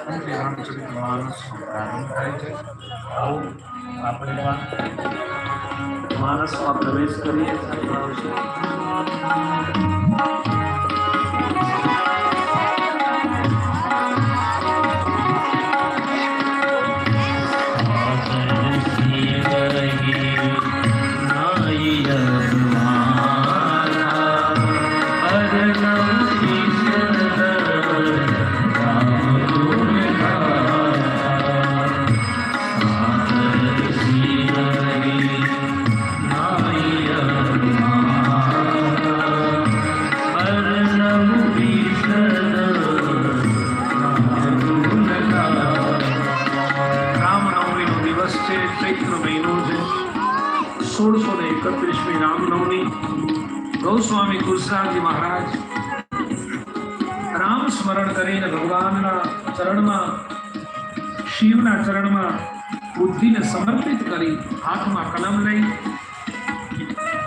તુલસીદાસ મહારાજ છે આવો આપણે પણ માનસમાં પ્રવેશ કરીએ. સાહેબ આવશે ગૌસ્વામી તુલસીદાસજી મહારાજ, રામ સ્મરણ કરીને ભગવાનના ચરણમાં, શિવના ચરણમાં બુદ્ધિને સમર્પિત કરી હાથમાં કલમ લઈ,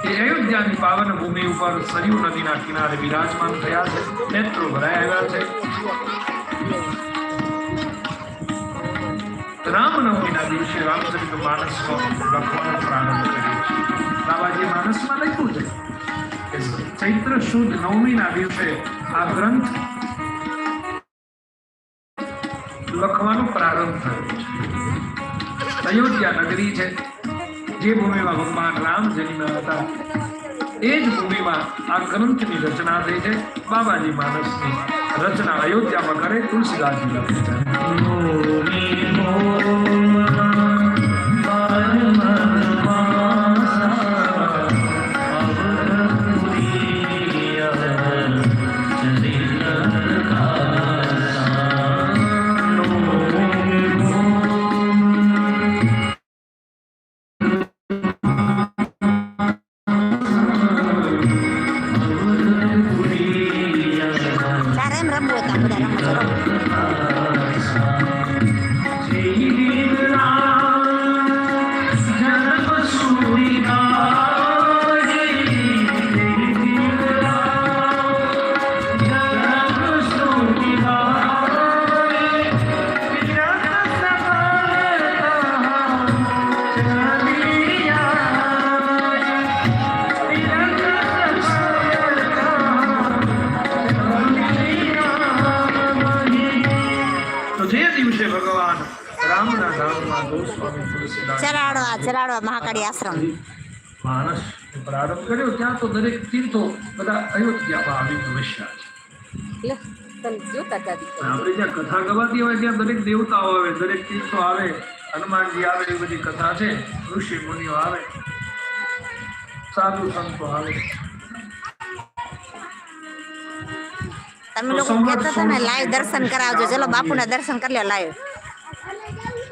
એ અયોધ્યાની પાવન ભૂમિ ઉપર સરયુ નદીના કિનારે બિરાજમાન થયા છે, નેત્રો ભરાઈ આવ્યા છે. રામનવમીના દિવસે રામચરિત માનસનો લખવાનો પ્રારંભ કર્યો છે. બાબાજી માનસમાં લખ્યું છે. ચૈત્ર શુદ્ધ નવમીના દિવસે આ ગ્રંથ લખવાનો પ્રારંભ થયો અયોધ્યા નગરી છે, જે ભૂમિમાં ભગવાન રામ જન્મ્યા હતા. એ જ ભૂમિમાં આ ગ્રંથની રચના થઈ છે, બાબાજી માનસની રચના. અયોધ્યામાં કરે તુલસીદાસજી લખે છે. તો જે દિવસે ભગવાન. રામના ધામમાં ગોસ્વામી તુલસીદાસ. ચરાડવા આ મહાકાળી આશ્રમ. માણસ પ્રારંભ કર્યો ત્યાં તો દરેક તીર્થો બધા અયોધ્યામાં આવી પ્રવેશ્યા છે. આપણે જ્યાં કથા ગવાતી હોય ત્યાં દરેક દેવતાઓ આવે દરેક તીર્થો આવે હનુમાનજી આવે એ બધી કથા છે ઋષિ મુનિઓ આવે સાધુ સંતો આવે. તમે લોકો કહેતા હતા ને લાઈવ દર્શન કરાવજો. ચલો બાપુના દર્શન કરી લો લાઈવ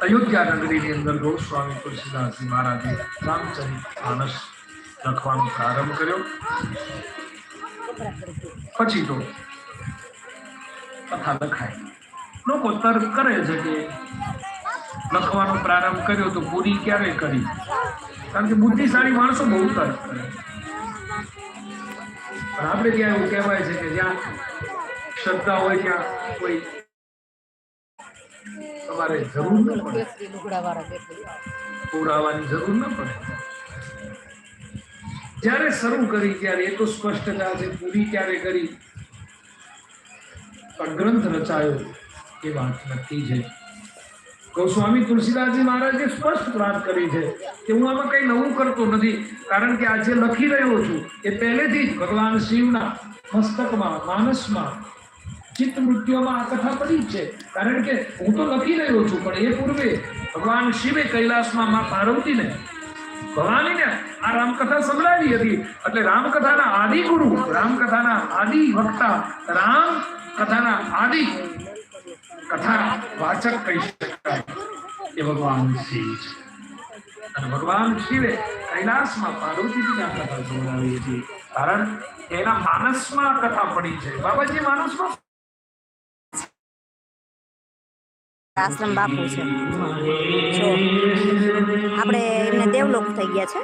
અયોધ્યા નગરીની અંદર ગૌસ્વામી તુલસીદાસજી મહારાજે રામચરિત માનસ લખવાનો પ્રારંભ કર્યો. પછી તો કથા લખાય લોકો તર્ક કરે છે કે લખવાનો પ્રારંભ કર્યો તો પૂરી ક્યારે કરી? કારણ કે બુદ્ધિશાળી માણસો બહુ તર્ક કરે. પણ આપણે ત્યાં એવું કહેવાય છે કે જ્યાં શ્રદ્ધા હોય ત્યાં કોઈ તમારે જરૂર ન પડે. પુરાવાની જરૂર ન પડે. જ્યારે શરૂ કરી ત્યારે એ તો સ્પષ્ટતા છે પૂરી ક્યારે કરી. પણ ગ્રંથ રચાયો એ વાત નક્કી છે. ગૌસ્વામી તુલસીદાસજી મહારાજે સ્પષ્ટ વાત કરી છે કે હું આમાં કઈ નવું કરતો નથી કારણ કે આજે લખી રહ્યો છું એ પહેલેથી જ ભગવાન શિવના મસ્તકમાં માનસમાં ચિત્ત મૃત્યુમાં આ કથા પડી છે. કારણ કે હું તો લખી રહ્યો છું, પણ એ પૂર્વે ભગવાન શિવે કૈલાસમાં માં પાર્વતીને, ભવાનીને આ રામકથા સંભળાવી હતી. એટલે રામકથાના આદિ ગુરુ રામકથાના આદિ વક્તા રામ કથાના આદિ કથા વાચક કહી શકાય. એ ભગવાન શિવ છે. અને ભગવાન શિવે કૈલાસમાં પાર્વતીજીના કથા સંભળાવી હતી. કારણ એના માનસમાં કથા પડી છે. બાબાજી, માનસમાં આશ્રમ બાપુ છે. જો, આપણે એમને દેવલોક થઈ ગયા છે.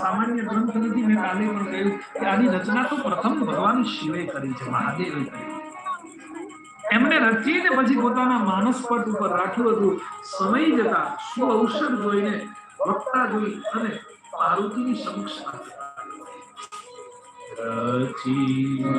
સામાન્ય ગ્રંથ નથી મેં કાલે પણ કહ્યું કે આની રચના તો પ્રથમ ભગવાન શિવે કરી છે, મહાદેવે કરી રચીને પછી પોતાના માનસ પટ ઉપર રાખ્યું હતું. સમય જતા શું અવસર જોઈને વક્તા જોઈ અને પાર્વતીની સમક્ષ રચી તો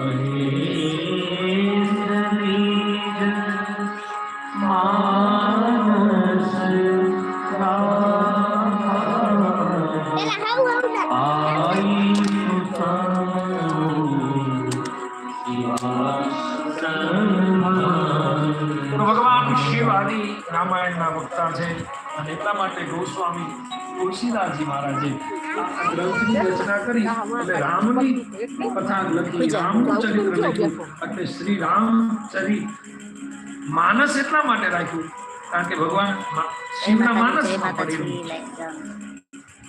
માટે ગોસ્વામી તુલસીદાસજી મહારાજે આ ગ્રંથની રચના કરી એટલે રામની કથા લખી રામનું ચરિત્ર લખ્યું. એટલે શ્રી રામચરિત માનસ એટલા માટે રાખ્યું કારણ કે ભગવાન શિવના માનસમાં પડેલું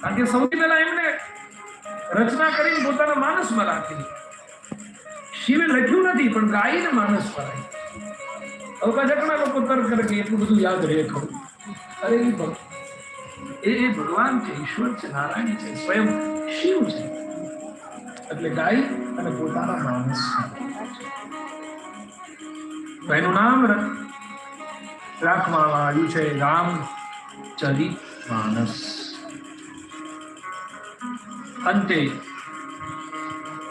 કારણ કે સૌથી પહેલા એમને રચના કરીને પોતાના માનસમાં રાખી શિવે લખ્યું નથી પણ ગાઈને માનસમાં રાખી હવે પાછા ઘણા લોકો તર્ક કરે કે એટલું બધું યાદ રહે ખરું અરે એ ભગ- એ ભગવાન છે, ઈશ્વર છે, નારાયણ છે, સ્વયં શિવ છે. એટલે ગાય અને પોતાના માનસ તો એનું નામ રાખવામાં આવ્યું છે, રામ ચરિત માનસ અંતે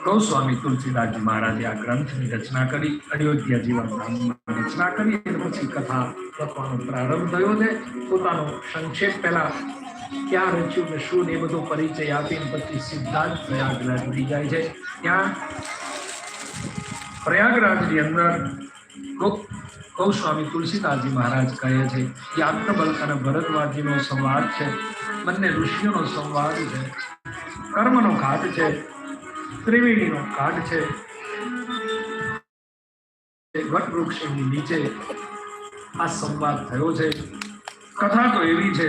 ગૌસ્વામી તુલસીદાસજી મહારાજે આ ગ્રંથની રચના કરી, અયોધ્યા જીવન રચના કરી પછી કથા લખવાનો પ્રારંભ થયો છે. પોતાનો સંક્ષેપ પહેલા ક્યાં રચ્યું ને શું ને બધો પરિચય આપીને પછી સિદ્ધાંત પ્રયાગરાજ ઉડી જાય છે. ત્યાં પ્રયાગરાજની અંદર ગૌસ્વામી તુલસીદાસજી મહારાજ કહે છે યાજ્ઞવલ્ક અને ભરતવાદજીનો સંવાદ છે, બંને ઋષિઓનો સંવાદ છે, કર્મનો ઘાટ છે ત્રિવેણીનો ઘાટ છે. વટવૃક્ષની નીચે આ સંવાદ થયો છે. કથા તો એવી છે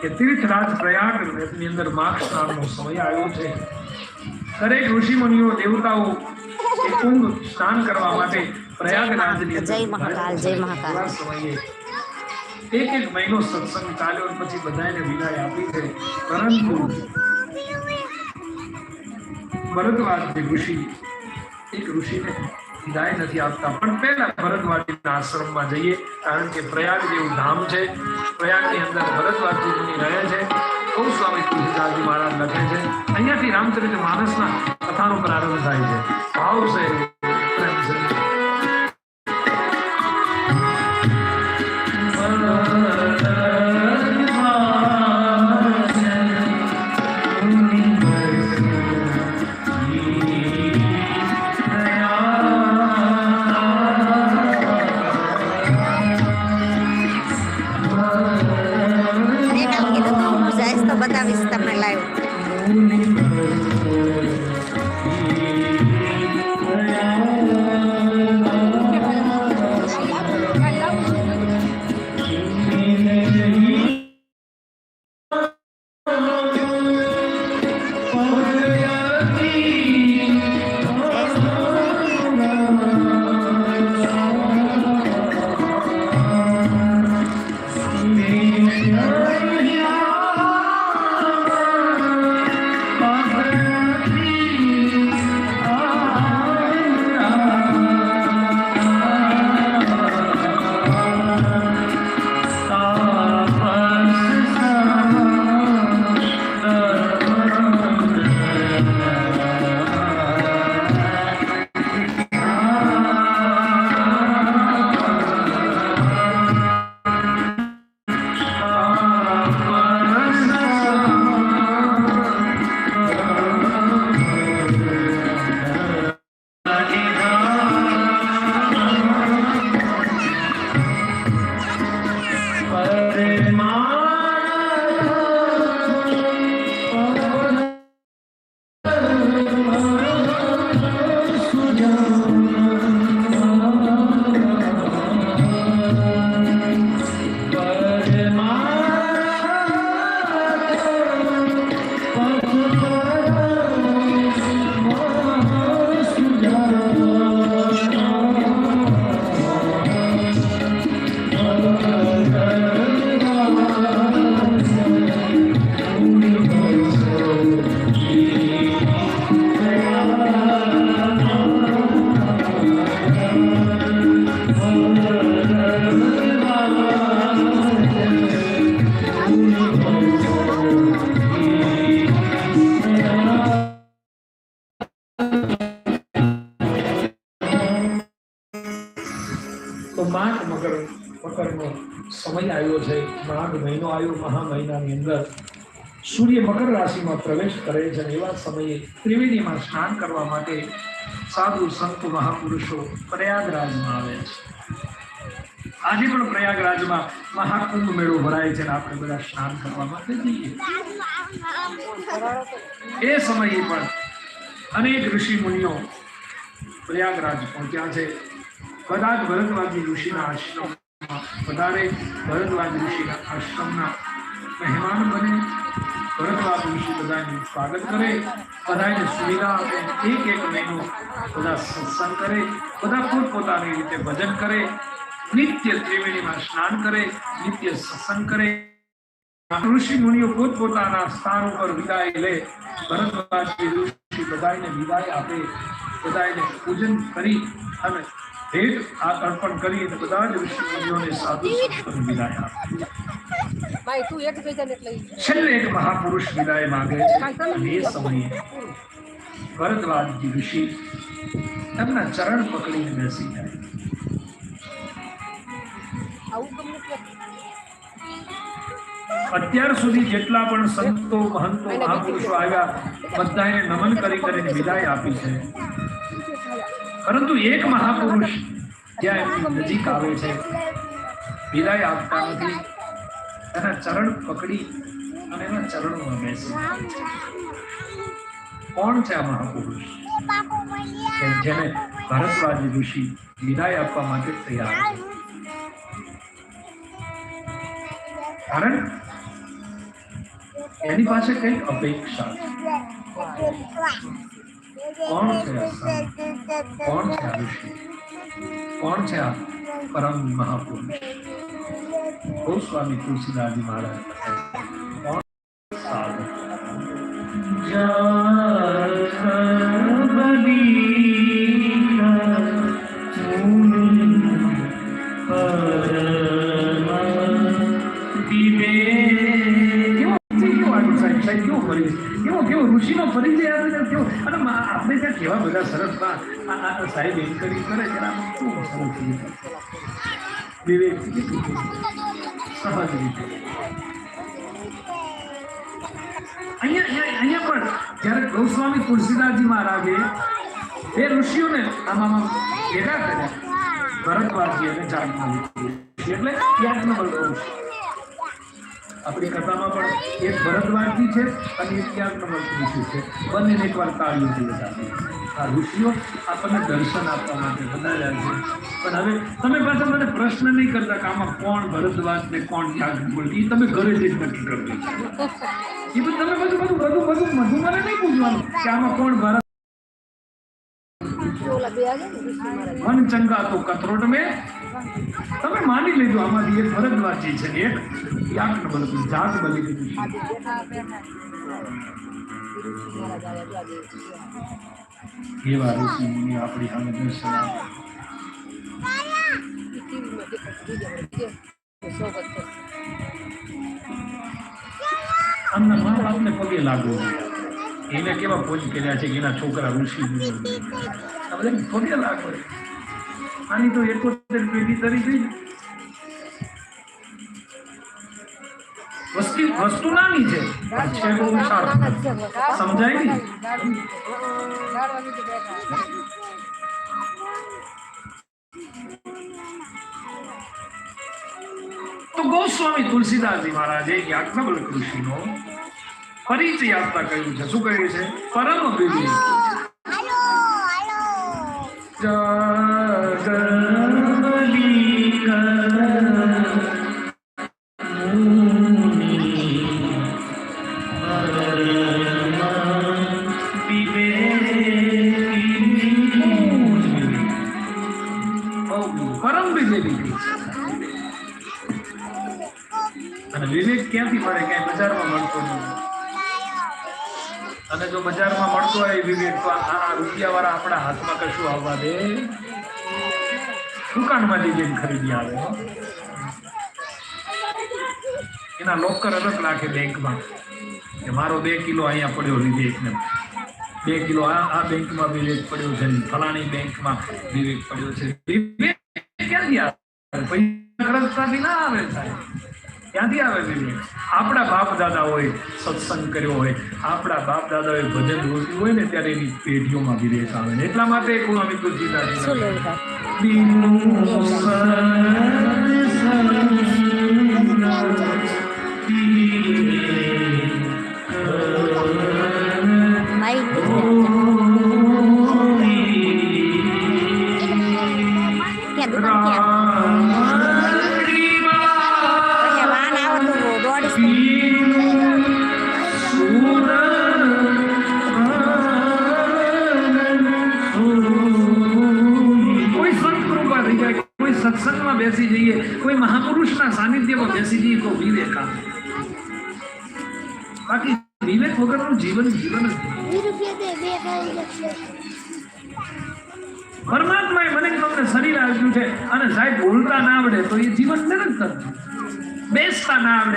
કે તીર્થરાજ પ્રયાગની અંદર માર્ગ સ્નાનનો સમય આવ્યો છે. દરેક ઋષિ મુનિઓ દેવતાઓ એ કુંભ સ્નાન કરવા માટે પ્રયાગરાજની જય મહાકાલ, જય મહાકાલ. સમયે એક એક મહિનો સત્સંગ ચાલ્યો પછી બધાને વિદાય આપી છે. પરંતુ ભરદ્વાજ જે ઋષિ. એક ઋષિને વિદાય નથી આપતા. પણ પહેલા ભરદ્વાજીના આશ્રમમાં જઈએ, કારણ કે પ્રયાગ જેવું ધામ છે. પ્રયાગની અંદર ભરદ્વાજી મુનિ રહે છે. ગૌસ્વામી તુલસીદાસજી મહારાજ લખે છે. અહીંયાથી રામચરિત માનસના કથાનો પ્રારંભ થાય છે. ભાવ છે live. મહિનો આવ્યો મહા મહિનાની અંદર. સૂર્ય મકર રાશિમાં પ્રવેશ કરે છે અને એવા સમયે ત્રિવેદીમાં સ્નાન કરવા માટે સાધુ સંત મહાપુરુષો પ્રયાગરાજમાં આવે છે. આજે પણ પ્રયાગરાજમાં મહાકુંભ મેળો ભરાય છે અને આપણે બધા સ્નાન કરવા માટે જઈએ. એ સમયે પણ અનેક ઋષિ મુનિઓ પ્રયાગરાજ પહોંચ્યા છે. કદાચ ભરતવાજી ઋષિના આશ્રમમાં વધારે ભરતવાજ ઋષિના આશ્રમના મહેમાન બને. ભરતવાજ ઋષિ બધાનું સ્વાગત કરે. બધાને સુવિધા આપે. એક એક મહિનો બધા સત્સંગ કરે. બધા પોતપોતાની રીતે ભજન કરે. નિત્ય ત્રિવેણીમાં સ્નાન કરે. નિત્ય સત્સંગ કરે. ઋષિ મુનિઓ પોતપોતાના સ્થાન ઉપર વિદાય લે. ભરતવાજી ઋષિ બધાને વિદાય આપે. બધાને પૂજન કરી અને ભેટ આ અર્પણ કરી અને બધા જ ઋષિ સાધુ સંતોને વિદાય. છેલ્લે એક મહાપુરુષ વિદાય માંગે છે. અને એ સમયે. ભરતવાજી ઋષિ એમના ચરણ પકડીને બેસી જાય અત્યાર સુધી જેટલા પણ સંતો મહંતો મહાપુરુષો આવ્યા બધાને નમન કરી કરીને વિદાય આપી છે. પરંતુ એક મહાપુરુષ જ્યાં એમની નજીક આવે છે. વિદાય આપતા નથી. એના ચરણ પકડી અને એના ચરણોમાં બેસે કોણ છે આ મહાપુરુષ? જેને ભરતરાજ ઋષિ વિદાય આપવા માટે તૈયાર કારણ એની પાસે કંઈક અપેક્ષા છે. કોણ છે? કોણ છે આ ઋષિ? કોણ છે આ પરમ મહાપુરુષ? ગોસ્વામી તુલસીદાસજી મહારાજ સાહેબ એન્કરેજ કરે છે ને આમાં કેવું સરસ રીતે. અહીંયા પણ જ્યારે ગૌસ્વામી તુલસીદાસજી મહારાજે ઋષિઓને આમાં ભેગા કર્યા. ભરતવાજી અને જાગમાલી એટલે આપણી કથામાં પણ એક ભરતવાજી છે અને એક યાજ્ઞવલ્ક ઋષિ છે. બંનેને એકવાર તાળીઓથી બતાવી આ ઋષિઓ આપણને દર્શન આપવા માટે બનાવ્યા છે. પણ હવે તમે પાછા મને પ્રશ્ન નહીં કરતા કે આમાં કોણ ભરતવાજ ને કોણ યાજ્ઞવલ્ક એ તમે ઘરે જ નક્કી કરજો એ બધું તમે બધું બધું બધું બધું બધું મને નહીં પૂછવાનું કે આમાં કોણ ભરત ઓલા બે આવે ને ઋષિ મહારાજ મન ચંગા તો કથરોટ મેં. તમે માની લીધું આમાંથી એક ભરતવાસી છે એક જાત બની ઋષિ આજે બેઠા બેઠા ઋષિ મહારાજ આવ્યા જો આજે એવા ઋષિ મુનિ આપણી સામે દર્શન આમના મા બાપને પગે લાગવું. એને કેવા પોજ કર્યા છે કે એના છોકરા ઋષિ મુનિ બને. ખોટે લાગો આની તો એકોતેર પેઢી તરી ગઈ. વસ્તી, વસ્તુ નાની છે. છે બહુ સારું. સમજાય ને? તો ગોસ્વામી તુલસીદાસજી મહારાજે યાજ્ઞવલ કૃષિનો પરિચય આપતા કહ્યું છે. શું કહ્યું છે? પરમ વિવેક પરમ જો બજારમાં મળતો હોય વિવેક તો આ રૂપિયાવાળા આપણા હાથમાં કશું આવવા દે. દુકાનમાંથી જઈને ખરીદી આવે એના લોકર અલગ રાખે બેંકમાં. કે મારો બે કિલો અહીંયા પડ્યો વિવેકને બે કિલો આ આ બેંકમાં વિવેક પડ્યો છે ફલાણી બેંકમાં વિવેક પડ્યો છે. વિવેક ક્યાંથી આવે પૈસા ખર્ચતાથી ના આવે સાહેબ. ક્યાંથી આવે વિવેક આપણા બાપ દાદા હોય સત્સંગ કર્યો હોય આપણા બાપ દાદાએ ભજન રોક્યું હોય ને ત્યારે એની પેઢીઓમાં વિવેક આવે ને. એટલા માટે હું અમિત શું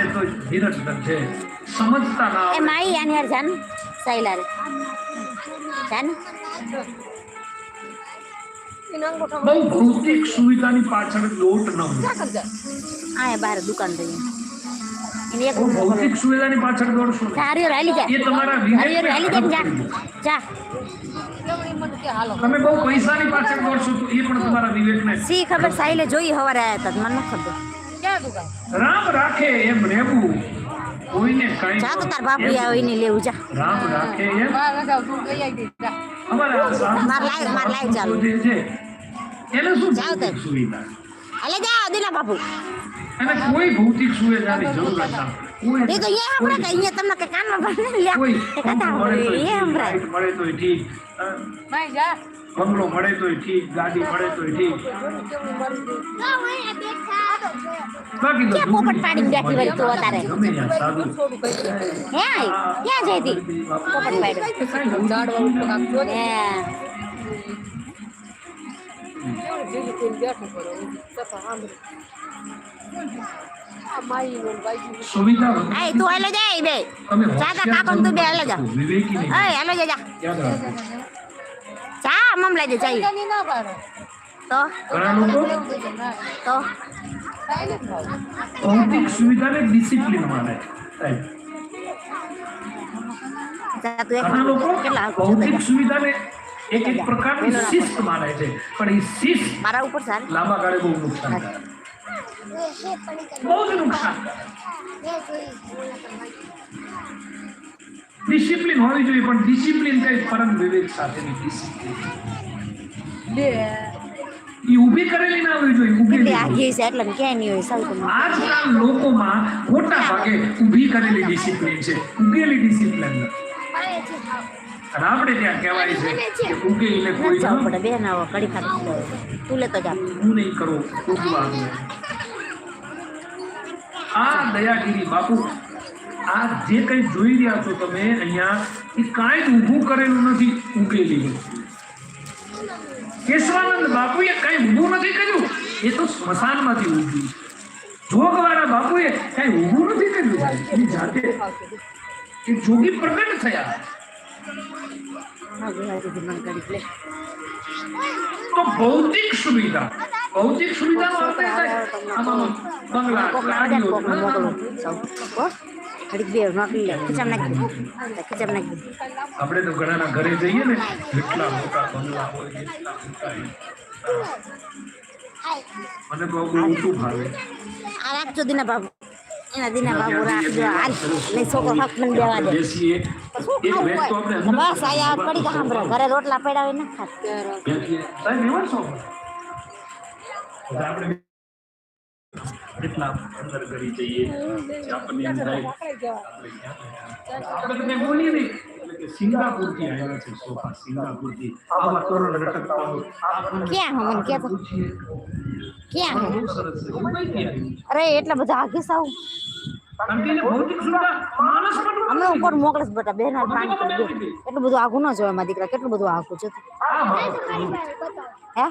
આવડે તો નિરંતર છે સમજતા ના એ માઈ આની યાર જાન. સાઈલા રે. જાન. બહુ ભૌતિક સુવિધાની પાછળ લોટ ન હોય આ એ બહાર દુકાન થઈ એક ભૌતિક સુવિધાની પાછળ દોડશો જા એ તમારા હારીઓ હાલી જા જા હડપ કરી દે. જા. લમણી મને કે હાલો તમે બહુ પૈસાની પાછળ દોડશો તો એ પણ તમારા વિવેકને સી ખબર? સાઈલે જોઈ હવારે આયા હતા મને ખબર. રામ રાખે એમ રહેવું. કોઈને કઈ જા તો તાર બાપુ આવે ને લેવું જા. રામ રાખે એમ. માર લાઈવ- માર લાઈવ ચાલુ. છે. એને શું જાવ તે. સુવિધા અલે જા દિલા બાપુ. અને કોઈ ભૌતિક સુવિધાની જરૂર નથી એ તો અહીંયા આપણે કે અહીંયા તમને કે કાનમાં ભરે લ્યા. કોઈ કથા મળે તો એ મળે ઠીક. જા. બંગલો મળે તો ઠીક ગાડી મળે તો ઠીક. બાકી તો પોપટ પાડી બેઠી વળી તું અત્યારે? ગમે ત્યાં હે ક્યાં જઈ હતી? પોપટ પાડ્યો ઝાડવા ઉપર કાંક જો ને પડે સુવિધા એ તું હાલે જા બે. તા કાકો તું બે હાલે જા. એ હાલે જા જા. યાદ રાખો જા મમ લઈ દે ચાઈ ની ના પાડો તો ઘણા લોકો એવું બધું ના તો કાંઈ નથી ભાવ ભૌતિક સુવિધાને ડિસિપ્લિન માને સાહેબ જા તું એક ઘણા લોકો કેટલા આગળ જતા ભૌતિક જા. સુવિધાને એક એક પ્રકારની શિસ્ત માને છે પણ એ શિસ્ત મારા ઉપર ચાલ લાંબા ગાળે બહુ નુકસાન કરે બહુ જ નુકસાન ડિસિપ્લિન હોવી જોઈએ પણ ડિસિપ્લિન કઈ પરમ વિવેક સાથેની ડિસિપ્લિન. એ ઊભી કરેલી ના હોવી જોઈએ ઊભી એટલે નહીં હોય સાવ આજકાલ લોકોમાં મોટા ભાગે ઊભી કરેલી ડિસિપ્લિન છે ઉગેલી ડિસિપ્લિન. નથી અને આપણે ત્યાં કહેવાય છે કે ઉગેલીને કોઈ જવું પડે બે ના હોય કડી ખાતી તું લેતો જા. હું નહીં કરું. આ દયાગીરી બાપુ આ જે કંઈ જોઈ રહ્યા છો તમે અહીંયા એ કાંઈ જ ઊભું કરેલું નથી ઉગેલી વસ્તુ. કેશવાનંદ બાપુએ કાંઈ ઊભું નથી કર્યું? એ તો સ્મશાનમાંથી ઊભી. જોગવાળા બાપુએ કાંઈ ઊભું નથી કર્યું? સાહેબ. એની જાતે એ જોગી પ્રગટ થયા. હા જોવા દીધી મને કડી લે. તો ભૌતિક સુવિધા. ભૌતિક સુવિધાનો અર્થ એ આમાં બંગલા ગાડીઓ, કોકને મોકલું સૌ હો ઘડીક બે નોકરી લે ખીચામ નાખી દે ખીચામ નાખી દે આપણે તો ઘણાના ઘરે જઈએ ને એટલા મોટા બંગલા હોય મને બહુ ઊંચું ભાવે આ રાખજો દીના બાબુ એના દીના બાબુ રાખજો હાલ નહીં છોકરો હક મને દેવા દે બસ આયા પડી ગયા સાંભળો ઘરે રોટલા પડ્યા હોય ને ખાત એટલે આપણે એટલા અંદર કરી જઈએ. આપણને એમ થાય. આપણે તો બોલીએ નહીં. એટલે કે સિંગાપુરથી આવ્યા છે સોફા સિંગાપુરથી. આવા તોરણ લટકતા ક્યાં હો મને કહેતો? ક્યાં? બહુ સરસ છે. એવું કઈ ક્યાં આવ્યું? અરે એટલા બધા આગી સાવ અમે ઉપર મોકલીશ બેટા બેન પાણી કરી દે એટલું બધું આઘું ન જોવે મારા દીકરા કેટલું બધું આઘું છે હા,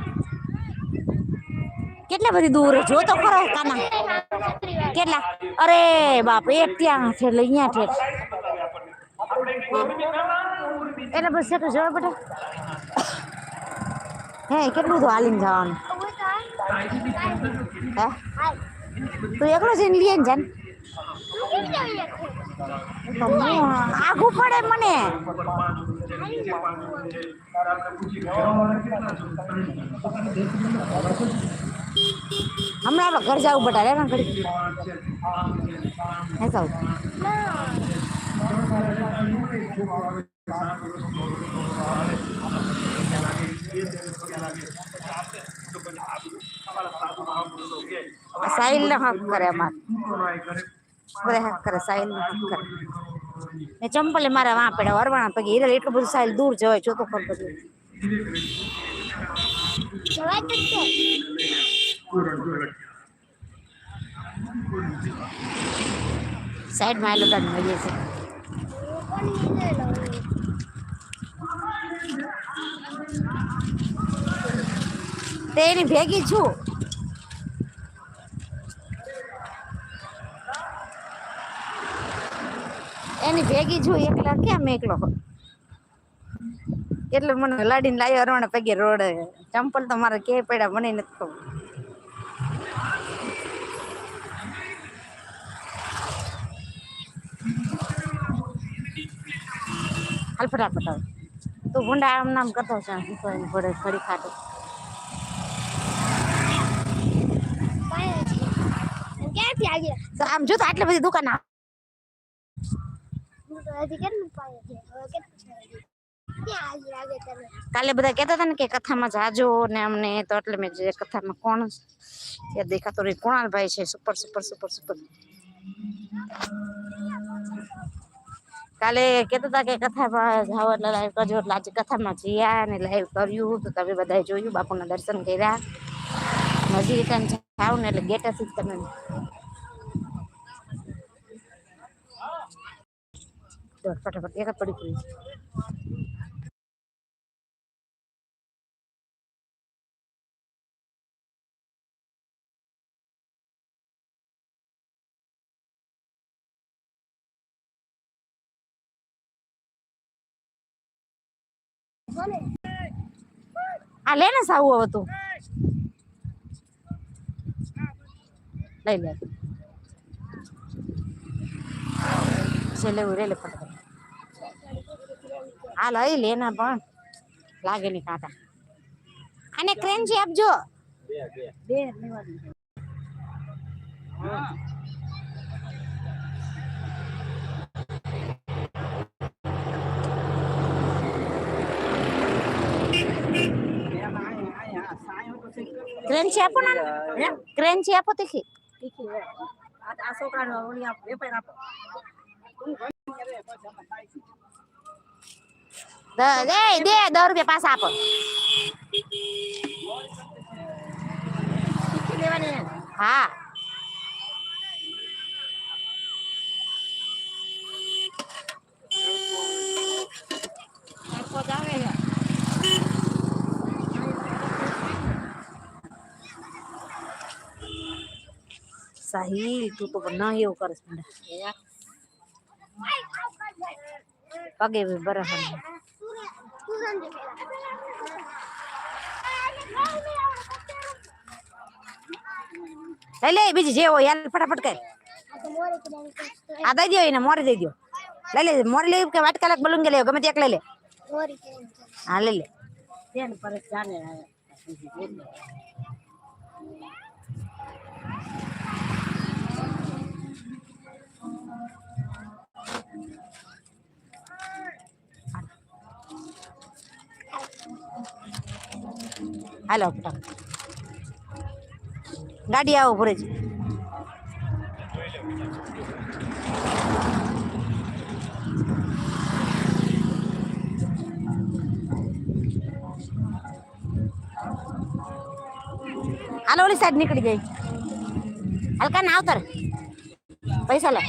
કેટલા બધી દૂર? જો તો ખરો કાના. કેટલા? અરે બાપ, એક ત્યાં છે, એટલે અહીંયા છે. એટલે બસ તો જવા બેટા. હે, કેટલું બધું હાલીને જવાનું? હે? તું એકલો જઈને લઈએ ને જાન? તો આઘું પડે મને. હમણાં આપણે ઘર જવું બટા રે ઘડી હે સાવ સાહિલ ને હક કરે અમાર બધા હક કરે સાહિલ ને હક કરે ને ચંપલે મારા વાં પડ્યા વરવાણા પગે હિરલ એટલું બધું સાહિલ દૂર જવાય જોતો ખબર બધું સાઈડમાં આવેલો ગાડી મળીએ છે તે એની ભેગી છું. એની ભેગી છું, એકલા કેમ એકલો? એટલે મને લાડીને લાવ્યો અરવાણે પગે રોડ. ચંપલ તો મારે કે પડ્યા મને નથી ખબર. હાલ ફટાફટ હવે તું ગુંડા આમ નામ કરતો છે ઘોડે ઘડી ખાતો. ક્યાંથી આવ્યા તો આમ જો તો આટલી બધી દુકાન આ- હું તો હજી કેટલું પાય છે હવે કેટલું છે હજી? ક્યાં આવી લાગે તને કાલે બધા કહેતા હતા ને કે કથામાં જાજો ને અમને તો એટલે મેં જે કથામાં કોણ એ દેખાતો રહી કુણાલભાઈ છે સુપર સુપર સુપર સુપર કાલે કેતા હતા કે કથામાં જાઓ એટલે લાઈવ કરજો એટલે આજે કથામાં જયા અને લાઈવ કર્યું. તો તમે બધાએ જોયું, બાપુના દર્શન કર્યા. હજી રિટર્ન જાઓ ને એટલે ગેટેથી જ તમે ફટાફટ એક જ પડી પડી આ લે ને સાવું હવે તું. લઈ લે. છેલ્લે ઉરે લે ફટાફટ હા લઈ લે ના પણ. લાગે નહીં કાંટા. આને ક્રેન્ચી આપજો. બે લેવાની. છે આપો ને. છે આપો તીખી. દ- દે દે દસ રૂપિયા પાછા આપો. લેવાની હા. સાહિલ તું તો ના એવું કરસ બેટા પગે બી બરાબર લઈ લે બીજી જે હોય યાર ફટાફટ કર આ દઈ દો એને મોરી દઈ દો લઈ લે મોરી લઈ કે વાટકા લાગ બલુંગે લેવો ગમે ત્યાં એક લઈ લે હા લઈ લે હાલો. ગાડી આવો ભરે છે હાલો ઓલી સાઈડ નીકળી ગઈ. હલકા ના આવતર. પૈસા લે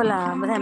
ઓલા બધા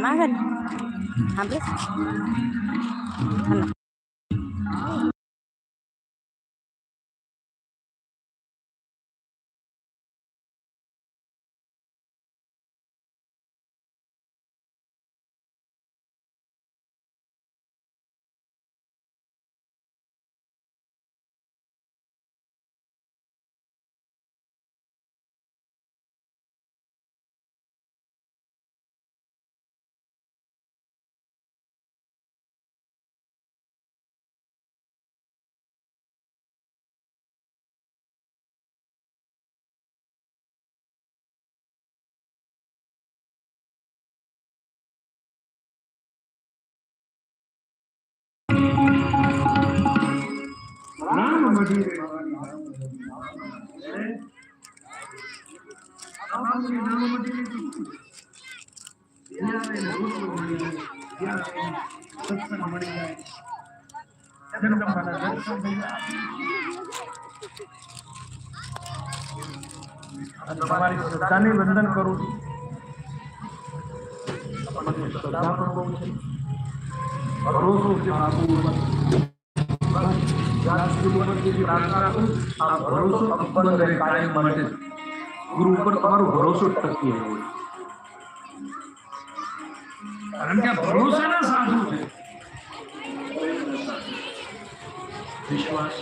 માંગે ને સાંભળીશ હાલો રામ મઢી રે તમારી શ્રદ્ધાને વંદન કરું છું. શ્રદ્ધા પણ બહુ છે. ભરોસો છે. ગુરુ ઉપર તમારો ભરોસો ટકી રહ્યો કારણ કે ભરોસાના સાધુ છે વિશ્વાસ.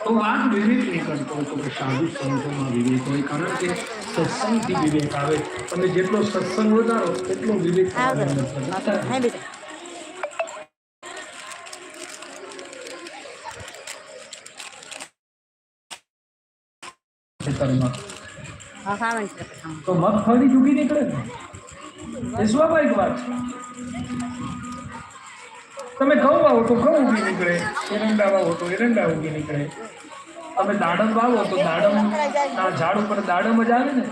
તો વાત વિવેક નહીં કરતો હતો કે સાધુ સંતોમાં વિવેક હોય કારણ કે સત્સંગથી વિવેક આવે. તમે જેટલો સત્સંગ વધારો એટલો વિવેક આવજો તમારામાં થતો. હા બેટા ખેતરમાં. હા ખાવાનું છે હા. તો મગફળી ચૂકી નીકળે ને એ સ્વાભાવિક વાત છે તમે ઘઉં વાવો તો ઘઉં ઉગી નીકળે એરંડા વાવો તો એરંડા ઉગી નીકળે તમે દાડમ વાવો તો દાડમ ના ઝાડ ઉપર દાડમ જ આવે ને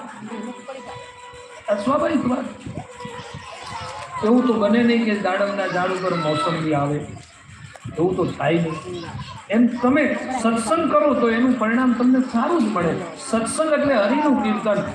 આ સ્વાભાવિક વાત એવું તો બને નહીં કે દાડમના ઝાડ ઉપર મોસંબી આવે એવું તો થાય નહીં. એમ તમે સત્સંગ કરો તો એનું પરિણામ તમને સારું જ મળે. સત્સંગ એટલે હરિનું કીર્તન.